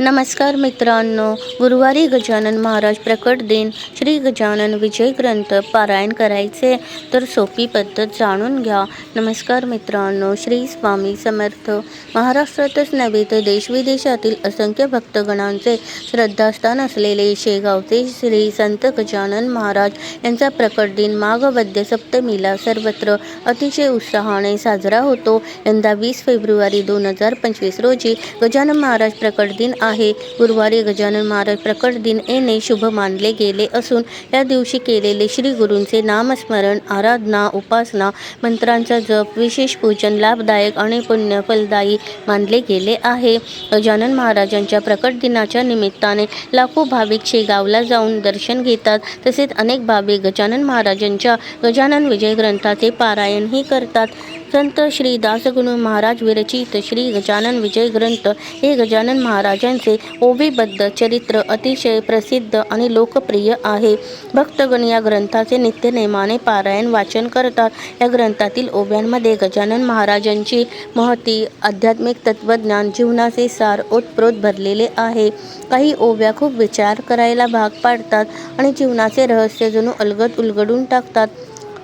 नमस्कार मित्रांनो गुरुवारी गजानन महाराज प्रकट दिन श्री गजानन विजय ग्रंथ पारायण करायचे. तर सोपी पद्धत जाणून घ्या. नमस्कार मित्रांनो श्री स्वामी समर्थ. महाराष्ट्रातच नव्हे तर देशविदेशातील असंख्य भक्तगणांचे श्रद्धास्थान असलेले शेगावचे श्री संत गजानन महाराज यांचा प्रकट दिन माघवद्य सप्तमीला सर्वत्र अतिशय उत्साहाने साजरा होतो. यंदा वीस फेब्रुवारी दोन हजार पंचवीस रोजी गजानन महाराज प्रकट दिन आहे. गुरुवारी गजानन महाराज प्रकट दिन येणे शुभ मानले गेले असून या दिवशी केलेले श्री गुरूंचे नामस्मरण आराधना उपासना मंत्रांचा जप विशेष पूजन लाभदायक आणि पुण्य फलदायी मानले गेले आहे. गजानन महाराजांच्या प्रकट दिनाच्या निमित्ताने लाखो भाविक शेगावला जाऊन दर्शन घेतात. तसेच अनेक भाविक गजानन महाराजांच्या गजानन विजय ग्रंथाचे पारायणही करतात. संत श्री दासगुणू महाराज विरचित श्री गजानन विजय ग्रंथ. हे गजानन महाराजांचे ओवीबद्ध चरित्र अतिशय प्रसिद्ध आणि लोकप्रिय आहे. भक्तगण या ग्रंथाचे नित्यनेमाने पारायण वाचन करतात. या ग्रंथातील ओव्यांमध्ये गजानन महाराजांची महती आध्यात्मिक तत्त्वज्ञान जीवनाचे सार ओतप्रोत भरलेले आहे. काही ओव्या खूप विचार करायला भाग पाडतात आणि जीवनाचे रहस्य जणू अलगद उलगडून टाकतात.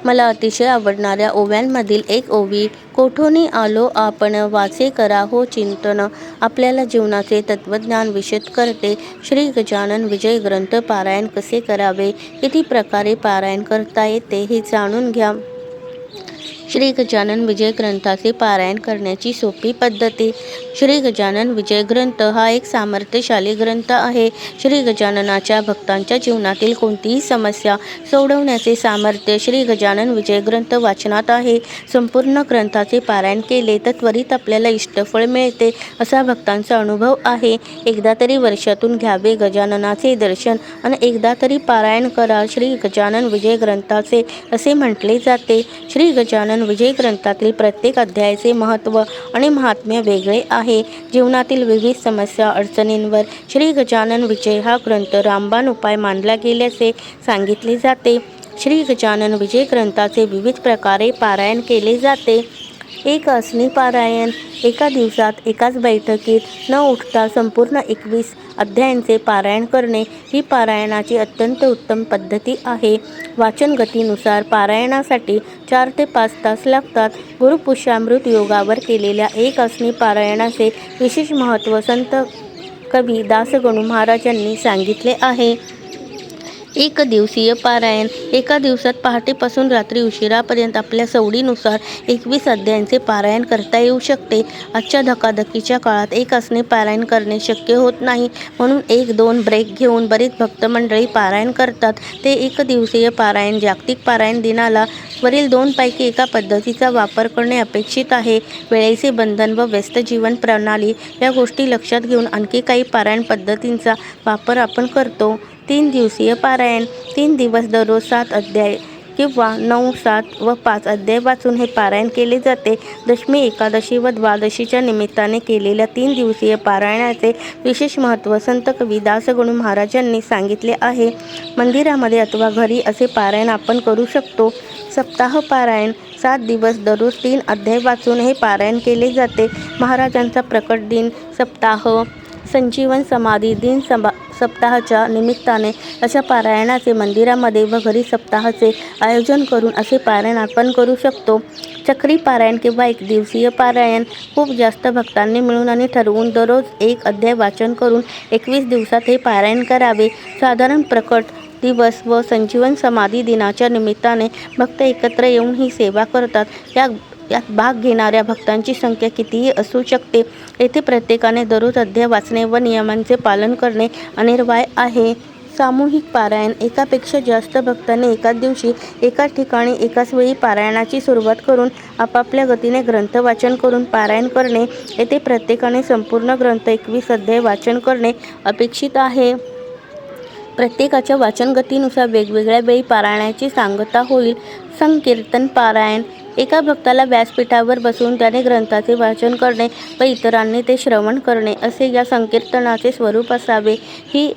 मला अतिशय आवडणाऱ्या ओव्यांमधील एक ओवी कोठोनी आलो आपण वाचे करा हो चिंतन. आपल्याला जीवनाचे तत्त्वज्ञान विशद करते. श्री गजानन विजय ग्रंथ पारायण कसे करावे? किती प्रकारे पारायण करता येते हे जाणून घ्या. श्री गजानन विजय ग्रंथाचे पारायण करण्याची सोपी पद्धती. श्री गजानन विजय ग्रंथ हा एक सामर्थ्यशाली ग्रंथ आहे. श्री गजाननाच्या भक्तांच्या जीवनातील कोणतीही समस्या सोडवण्याचे सामर्थ्य श्री गजानन विजय ग्रंथ वाचनात आहे. संपूर्ण ग्रंथाचे पारायण केले तर त्वरित आपल्याला इष्टफळ मिळते असा भक्तांचा अनुभव आहे. एकदा तरी वर्षातून घ्यावे गजाननाचे दर्शन आणि एकदा तरी पारायण करा. श्री गजानन विजय ग्रंथाचे असे म्हटले जाते. श्री गजानन विजय ग्रंथातील प्रत्येक अध्यायाचे महत्त्व आणि महात्म्य वेगळे आहे. जीवनातील विविध समस्या अडचणींवर श्री गजानन विजय हा ग्रंथ रामबाण उपाय मानला गेल्याचे सांगितले जाते. श्री गजानन विजय ग्रंथाचे विविध प्रकारे पारायण केले जाते. एक असनी पारायण. एका दिवसात एकाच बैठकीत न उठता संपूर्ण एकवीस अध्यायांचे पारायण करणे ही पारायणाची अत्यंत उत्तम पद्धती आहे. वाचन गतीनुसार पारायणासाठी चार ते पाच तास लागतात. गुरुपुष्यामृत योगावर केलेल्या एक असणी पारायणाचे विशेष महत्त्व संत कवी दासगणू महाराजांनी सांगितले आहे. एक दिवसीय पारायण. एका दिवसात पहाटेपासून रात्री उशिरापर्यंत आपल्या सवडीनुसार एकवीस अध्यायांचे पारायण करता येऊ शकते. आजच्या धकाधकीच्या काळात एक असणे पारायण करणे शक्य होत नाही. म्हणून एक दोन ब्रेक घेऊन बरीच भक्तमंडळी पारायण करतात. ते एक दिवसीय पारायण जागतिक पारायण दिनाला वरील दोनपैकी एका पद्धतीचा वापर करणे अपेक्षित आहे. वेळेचे बंधन व व्यस्त जीवन प्रणाली या गोष्टी लक्षात घेऊन आणखी काही पारायण पद्धतींचा वापर आपण करतो. तीन दिवसीय पारायण तीन दिवस दररोज सात अध्याय किंवा नऊ सात व पाच अध्याय वाचून हे पारायण केले जाते. दशमी एकादशी व द्वादशीच्या निमित्ताने केलेल्या तीन दिवसीय पारायणाचे विशेष महत्त्व संत कवी दासगणू महाराजांनी सांगितले आहे. मंदिरामध्ये अथवा घरी असे पारायण आपण करू शकतो. सप्ताह पारायण सात दिवस दररोज तीन अध्याय वाचून हे पारायण केले जाते. महाराजांचा प्रकट दिन सप्ताह संजीवन समाधी दिन सभा सप्ताहाच्या निमित्ताने अशा पारायणाचे मंदिरामध्ये व घरी सप्ताहाचे आयोजन करून असे पारायण आपण करू शकतो. चक्री पारायण किंवा एक दिवसीय पारायण खूप जास्त भक्तांनी मिळून आणि ठरवून दररोज एक अध्याय वाचन करून एकवीस दिवसात हे पारायण करावे. साधारण प्रकट दिवस व संजीवन समाधी दिनाच्या निमित्ताने भक्त एकत्र येऊन ही सेवा करतात. या यात भाग घेणाऱ्या भक्तांची संख्या कितीही असू शकते. येथे प्रत्येकाने दररोज अध्याय वाचणे व नियमांचे पालन करणे अनिर्वाय आहे. सामूहिक पारायण एकापेक्षा जास्त भक्तांनी एकाच दिवशी एकाच ठिकाणी एकाच वेळी पारायणाची सुरुवात करून आपापल्या गतीने ग्रंथ वाचन करून पारायण करणे. येथे प्रत्येकाने संपूर्ण ग्रंथ एकवीस अध्याय वाचन करणे अपेक्षित आहे. प्रत्येकाच्या वाचनगतीनुसार वेगवेगळ्या वेळी पारायणाची सांगता होईल. संकीर्तन पारायण एका भक्ताला व्यासपीठावर बसून त्याने ग्रंथाचे वाचन करणे व इतरांनी ते श्रवण करणे असे या संकीर्तनाचे स्वरूप असावे. ही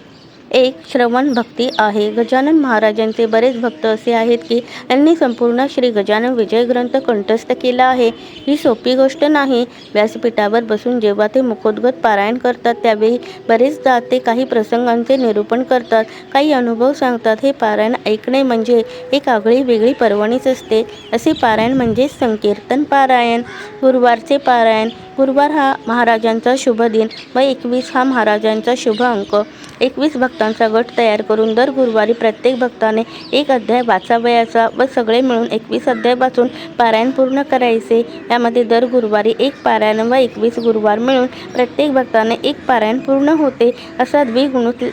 एक श्रवण भक्ती आहे. गजानन महाराजांचे बरेच भक्त असे आहेत की त्यांनी संपूर्ण श्री गजानन विजय ग्रंथ कंठस्थ केला आहे. ही सोपी गोष्ट नाही. व्यासपीठावर बसून जेव्हा ते मुखोद्गत पारायण करतात त्यावेळी बरेचदा ते काही प्रसंगांचे निरूपण करतात. काही अनुभव सांगतात हे पारायण ऐकणे म्हणजे एक आगळी वेगळी पर्वणीच असते. असे पारायण म्हणजे संकीर्तन पारायण गुरुवारचे पारायण गुरुवार हा महाराजांचा शुभ दिन. व एकवीस हा महाराजांचा शुभ अंक. एकवीस भक्तांचा गट तयार करून दर गुरुवारी प्रत्येक भक्ताने एक अध्याय वाचावयाचा व सगळे मिळून एकवीस अध्याय वाचून पारायण पूर्ण करायचे. यामध्ये दर गुरुवारी एक पारायण व एकवीस गुरुवार मिळून प्रत्येक भक्ताने एक पारायण पूर्ण होते. असा द्विगुणित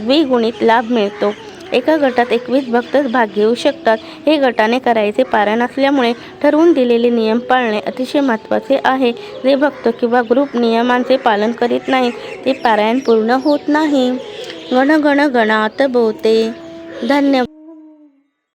द्विगुणित लाभ मिळतो. एका गटात एकवीस भक्तच भाग घेऊ शकतात. हे गटाने करायचे पारायण असल्यामुळे ठरवून दिलेले नियम पाळणे अतिशय महत्त्वाचे आहे. जे भक्त किंवा ग्रुप नियमांचे पालन करीत नाहीत ते पारायण पूर्ण होत नाही. गण गण गणात बोते. धन्यवाद.